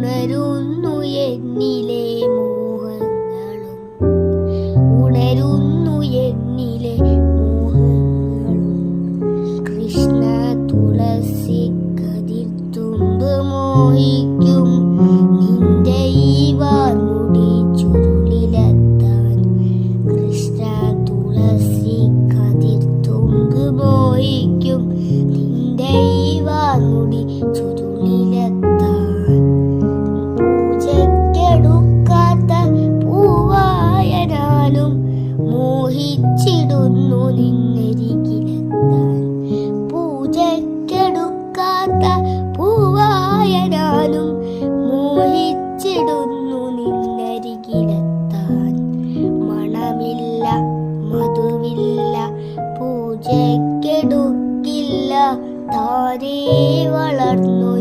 ഉണരുന്നു എന്നിലെ പൂജക്കെടുക്കാത്ത പൂവായനാലും മോഹിച്ചിടുന്നു നിന്നരികിലെത്താൻ. മണമില്ല മധുവില്ല പൂജക്കെടുക്കില്ല താരേ വളർന്നൊരു